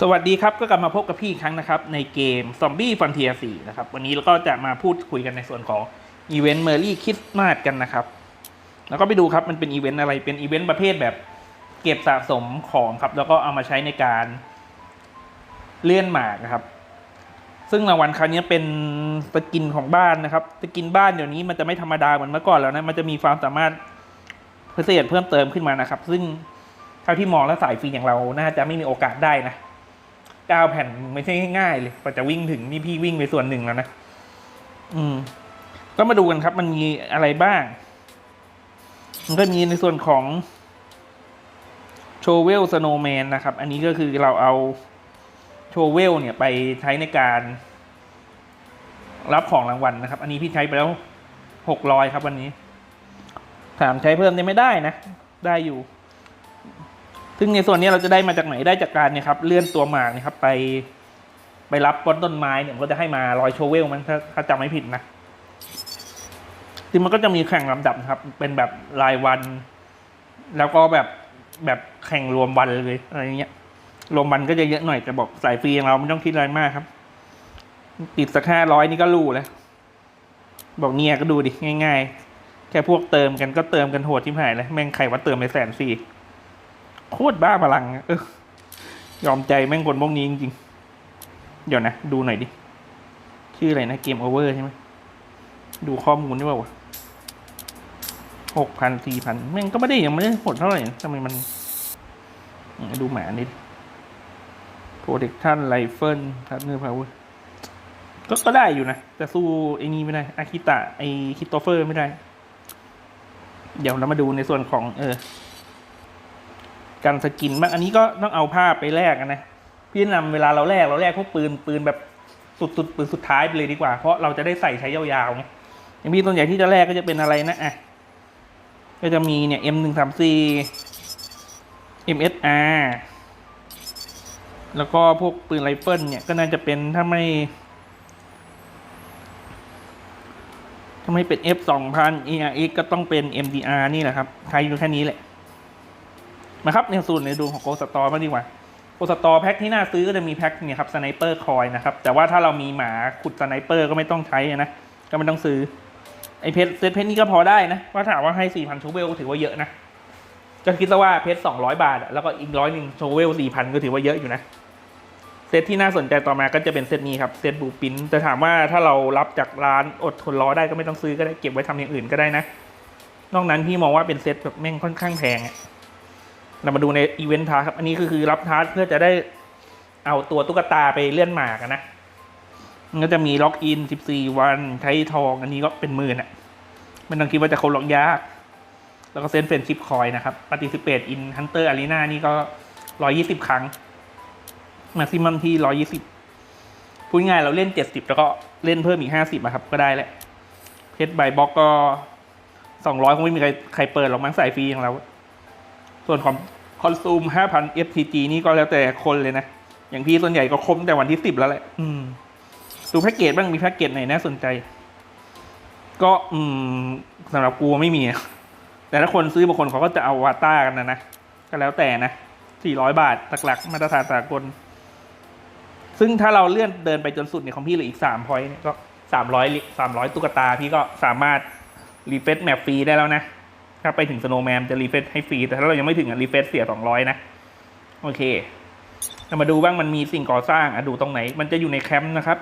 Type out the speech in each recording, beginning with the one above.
สวัสดีครับ ก็กลับมาพบกับพี่อีกครั้งนะครับ ในเกม Zombie Frontier 4นะครับ วันนี้เราก็จะมาพูดคุยกันในส่วนของอีเวนต์ Merry Christmas กันนะครับ แล้วก็ไปดูครับมันเป็นอีเวนต์อะไรเป็นอีเวนต์ประเภทแบบเก็บสะสมของครับ แล้วก็เอามาใช้ในการเลื่อนหมากนะครับ ซึ่งรางวัลครั้งนี้เป็นสกินของบ้านนะครับสกินบ้านเดี๋ยวนี้มันจะไม่ธรรมดาเหมือนเมื่อก่อนแล้วนะมันจะมีความสามารถพิเศษเพิ่มเติมขึ้นมานะครับ ซึ่งเท่าที่มองแล้วสายฟรีอย่างเราน่าจะไม่มีโอกาสได้นะ เก้าแผ่นไม่ใช่ง่ายๆเลยกว่าจะวิ่งถึงนี่พี่วิ่งไปส่วนหนึ่งแล้วนะอืม ก็มาดูกันครับ มันมีอะไรบ้าง มันก็มีในส่วนของโชเวลสโนว์แมนนะครับ อันนี้ก็คือเราเอาโชเวลเนี่ยไปใช้ในการรับของรางวัลนะครับ อันนี้พี่ใช้ไปแล้วหกร้อยครับวันนี้ถามใช้เพิ่มได้ไม่ได้นะ ได้อยู่ ซึ่งในส่วนนี้เราจะได้มาจากไหนได้จากการเนี่ยครับเลื่อนตัวหมากนะครับ ไปไปรับบนต้นไม้เนี่ยมันก็จะให้มาลอยโชเวลมันถ้าถ้าจำไม่ผิดนะซึ่งมันก็จะมีแข่งลำดับครับ เป็นแบบรายวัน แล้วก็แบบแบบแข่งรวมวันเลยอะไรเงี้ย รวมวันก็จะเยอะหน่อยแต่บอกสายฟรีอย่างเราไม่ต้องคิดอะไรมากครับติดสักห้าร้อยนี่ก็รู้แล้วบอกเนี่ยก็ดูดิง่าย ๆ แค่พวกเติมกันก็เติมกันโหดที่หายเลยแม่งใครว่าเติมไปแสนฟรี โคตรบ้าพลังเออยอมใจแม่งคนพวกนี้จริงๆ เดี๋ยวนะ ดูหน่อยดิ ชื่ออะไรนะเกมโอเวอร์ใช่ไหมดูข้อมูลได้ป่าวะหกพันสี่พันแม่งก็ไม่ได้ยังไม่ได้โหดเท่าไหร่ทำไมมัน ดูหมานิด protection rifle partner power ก็ก็ได้อยู่นะ แต่สู้ไอ้นี่ไม่ได้ อาคิตะไอคิโตเฟอร์ไม่ได้ เดี๋ยวเรามาดูในส่วนของเออ กันสกินบ้างอันนี้ก็ต้องเอาผ้าไปแลกนะพี่แนะนำเวลาเราแลกเราแลกพวกปืนปืนแบบสุดๆปืนสุดท้ายไปเลยดีกว่า เพราะเราจะได้ใส่ใช้ยาวๆไงอย่างพี่ตัวใหญ่ที่จะแลกก็จะเป็นอะไรนะอะก็จะมีเนี่ย M หนึ่งสามสี่ MSR แล้วก็พวกปืนไรเฟิลเนี่ยก็น่าจะเป็นถ้าไม่ถ้าไม่เป็น F สองพัน ERX ก็ต้องเป็น MDR นี่แหละครับ ใช้อยู่แค่นี้แหละ มาครับในสูตรในดูของโกสตอมาดีกว่าโกสตอแพ็คที่น่าซื้อก็จะมีแพ็คเนี่ยครับสไนเปอร์คอยนะครับ แต่ว่าถ้าเรามีหมาขุดสไนเปอร์ก็ไม่ต้องใช้นะ ก็ไม่ต้องซื้อ ไอเพชรเซตเพชรนี่ก็พอได้นะ ว่าถามว่าให้สี่พันชูเวลก็ถือว่าเยอะนะก็คิดซะว่าเพชรสองร้อยบาท แล้วก็อีกร้อยหนึ่งโชเวลสี่พันก็ถือว่าเยอะอยู่นะเซตที่น่าสนใจต่อมาก็จะเป็นเซตนี้ครับเซตบูปินแต่ถามว่าถ้าเรารับจากร้านอดทนรอได้ก็ไม่ต้องซื้อก็ได้เก็บไว้ทำอย่างอื่นก็ได้นะ นอกนั้นพี่มองว่าเป็นเซตแบบแม่งค่อนข้างแพงอะ เรามาดูในอีเวนต์ทาร์ครับ อันนี้ก็คือรับทาร์เพื่อจะได้เอาตัวตุ๊กตาไปเลื่อนหมากนะมันก็จะมีล็อกอิน 14 วัน ใช้ทอง อันนี้ก็เป็นหมื่นอะ มันต้องคิดว่าจะเขาล็อกยาก แล้วก็เซนเฟนชิปคอยนะครับปฏิสิเปตอินฮันเตอร์อารีนานี่ก็ 120 ครั้ง มาซิมัมที่ 120 พูดง่ายเราเล่น 70 แล้วก็เล่นเพิ่มอีก 50อะครับ ก็ได้แหละเพชรใบบล็อกก็ 200 คงไม่มีใครใครเปิดหรอกมั้งใส่ฟรีอย่างเรา ส่วนของคอนซูม5,000 FTG นี่ก็แล้วแต่คนเลยนะ อย่างพี่ส่วนใหญ่ก็คมแต่วันที่ 10 แล้วแหละอืมดูแพ็กเกจบ้างมีแพ็กเกจไหนน่าสนใจ ก็อืมสำหรับกูไม่มีอะแต่ถ้าคนซื้อบางคนเขาก็จะเอาวาต้ากันนะนะ ก็แล้วแต่นะ 400 บาทหลักๆมาตรฐานสากล ซึ่งถ้าเราเลื่อนเดินไปจนสุดเนี่ยของพี่เหลืออีก3พอยต์เนี่ยก็300 300ตุ๊กตาพี่ก็สามารถรีเฟซแมปฟรีได้แล้วนะ ถ้าไปถึงสโนว์แมนจะรีเฟซให้ฟรี แต่ถ้าเรายังไม่ถึงอะรีเฟซเสีย200นะ โอเคเรามาดูบ้างมันมีสิ่งก่อสร้างอะดูตรงไหน มันจะอยู่ในแคมป์นะครับ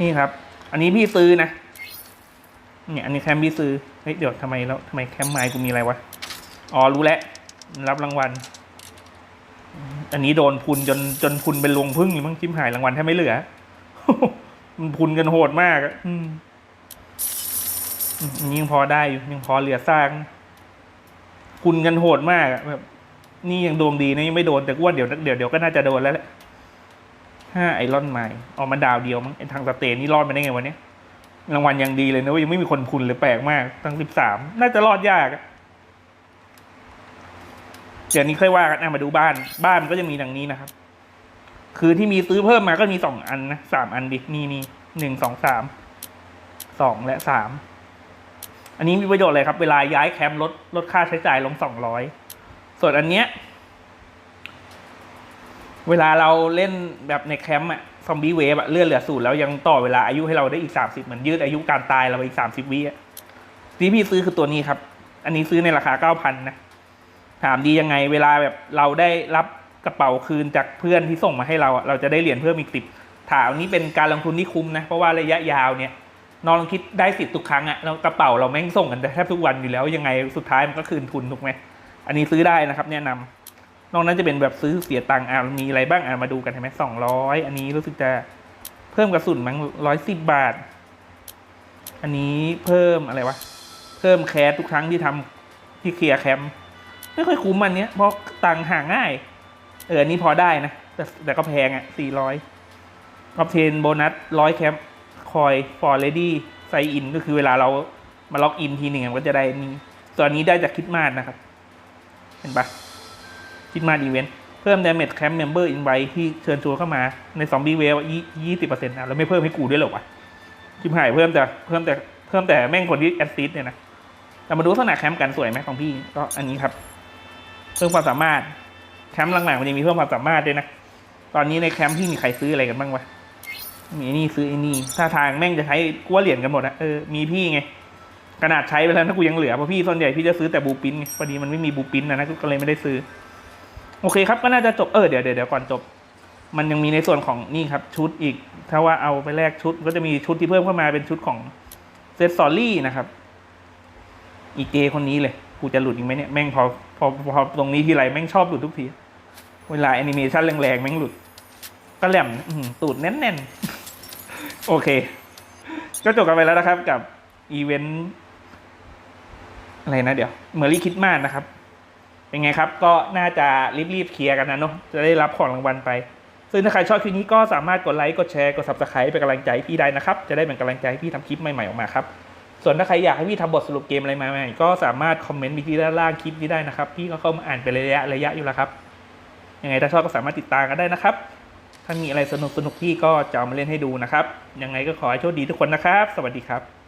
นี่ครับ อันนี้พี่ซื้อนะ เนี่ย อันนี้แคมป์พี่ซื้อ เฮ้ยเดี๋ยวทำไมแล้วทำไมแคมป์ไม้กูมีอะไรวะ อ๋อรู้แล้ว รับรางวัล อันนี้โดนพุนจนจนพุนเป็นลวงพึ่งเลยมั้งชิมหายรางวัลแทบไม่เหลือ มันพุนกันโหดมากอะอืมอืม ยังพอได้อยู่ยังพอเหลือสร้าง คุณกันโหดมากแบบ นี่ยังดวงดีนะยังไม่โดนแต่กูว่าเดี๋ยวเดี๋ยวเดี๋ยวก็น่าจะโดนแล้วแหละห้าไอรอนไมล์ออกมาดาวเดียวมั้งไอทางสเตนนี่รอดมาได้ไงวันนี้รางวัลยังดีเลยนะว่ายังไม่มีคนพุนเลยแปลกมากตั้งสิบสามน่าจะรอดยากเดี๋ยวนี้ค่อยว่ากันอะมาดูบ้าน บ้านมันก็จะมีดังนี้นะครับ คือที่มีซื้อเพิ่มมาก็มีสองอันนะสามอันดินี่นี่หนึ่งสองสามสองและสาม อันนี้มีประโยชน์อะไรครับ เวลาย้ายแคมป์ลดลดค่าใช้จ่ายลงสองร้อยส่วนอันเนี้ยเวลาเราเล่นแบบในแคมป์อะซอมบี้เวฟอะเลื่อนเหลือศูนย์แล้วยังต่อเวลาอายุให้เราได้อีกสามสิบเหมือนยืดอายุการตายเราไปอีกสามสิบวิอะที่พี่ซื้อคือตัวนี้ครับ อันนี้ซื้อในราคาเก้าพันนะ ถามดียังไง เวลาแบบเราได้รับกระเป๋าคืนจากเพื่อนที่ส่งมาให้เราอะเราจะได้เหรียญเพิ่มอีกสิบถามนี้เป็นการลงทุนที่คุ้มนะ เพราะว่าระยะยาวเนี่ย นอนลองคิดได้สิบทุกครั้งอะแล้วกระเป๋าเราแม่งส่งกันแทบทุกวันอยู่แล้วยังไงสุดท้ายมันก็คืนทุนถูกไหมอันนี้ซื้อได้นะครับ แนะนำนอกนั้นจะเป็นแบบซื้อเสียตังค์อะมีอะไรบ้างอะมาดูกันเห็นไหมสองร้อยอันนี้รู้สึกจะเพิ่มกระสุนมั้งร้อยสิบบาท อันนี้เพิ่มอะไรวะเพิ่มแคสทุกครั้งที่ทำที่เคลียร์แคมป์ไม่ค่อยคุ้มอันเนี้ยเพราะตังค์ห่างง่าย เอออันนี้พอได้นะแต่แต่ก็แพงอะสี่ร้อยออฟเทนโบนัสร้อยแคมป์ คอยฟอร์เรดี้ไซอินก็คือเวลาเรามาล็อกอินทีหนึ่งก็จะได้นี่ส่วนอันนี้ได้จากคิดมาสนะครับ เห็นปะคิดมาดอีเวนต์เพิ่ม damage camp member invite ที่เชิญชวนเข้ามาในซอมบี้เวลยี่สิบเปอร์เซ็นต์นะแล้วไม่เพิ่มให้กูด้วยหรอวะชิมหายเพิ่มแต่เพิ่มแต่เพิ่มแต่แม่งคนที่แอดซิสเนี่ยนะแต่มาดูลักษณะแคมป์กันสวยไหมของพี่ก็อันนี้ครับ เพิ่มความสามารถแคมป์หลังๆมันจะมีเพิ่มความสามารถด้วยนะตอนนี้ในแคมป์พี่มีใครซื้ออะไรกันบ้างวะ ไอ้นี่ซื้อไอ้นี่ท่าทางแม่งจะใช้กลัวเหรียญกันหมดนะเออมีพี่ไงขนาดใช้ไปแล้วนะกูยังเหลือเพราะพี่ส่วนใหญ่พี่จะซื้อแต่บูปินไงพอดีมันไม่มีบูปินนะนะก็เลยไม่ได้ซื้อ โอเคครับก็น่าจะจบเออเดี๋ยวเดี๋ยวเดี๋ยวก่อนจบ มันยังมีในส่วนของนี่ครับชุดอีก ถ้าว่าเอาไปแลกชุดก็จะมีชุดที่เพิ่มเข้ามาเป็นชุดของเซตซอรี่นะครับ อีเจคนนี้เลยกูจะหลุดอีกไหมเนี่ยแม่งพอพอพอตรงนี้ทีไรแม่งชอบหลุดทุกที เวลาแอนิเมชันแรงๆแม่งหลุด ก็แหลมตูดแน่นๆ โอเค ก็จบกันไปแล้วนะครับกับอีเวนต์อะไรนะเดี๋ยวเมอรี่คิดมากนะครับ เป็นไงครับ ก็น่าจะรีบๆเคลียร์กันนะเนาะจะได้รับของรางวัลไป ซึ่งถ้าใครชอบคลิปนี้ก็สามารถกดไลค์กดแชร์กด subscribe เป็นกำลังใจพี่ได้นะครับ จะได้เป็นกำลังใจให้พี่ทำคลิปใหม่ๆออกมาครับส่วนถ้าใครอยากให้พี่ทำบทสรุปเกมอะไรมาใหม่ก็สามารถคอมเมนต์ไปที่ด้านล่างคลิปนี้ได้นะครับ พี่ก็เข้ามาอ่านเป็นระยะระยะอยู่แล้วครับยังไงถ้าชอบก็สามารถติดตามกันได้นะครับ ถ้ามีอะไรสนุกสนุกๆพี่ก็จะเอามาเล่นให้ดูนะครับ ยังไงก็ขอให้โชคดีทุกคนนะครับ สวัสดีครับ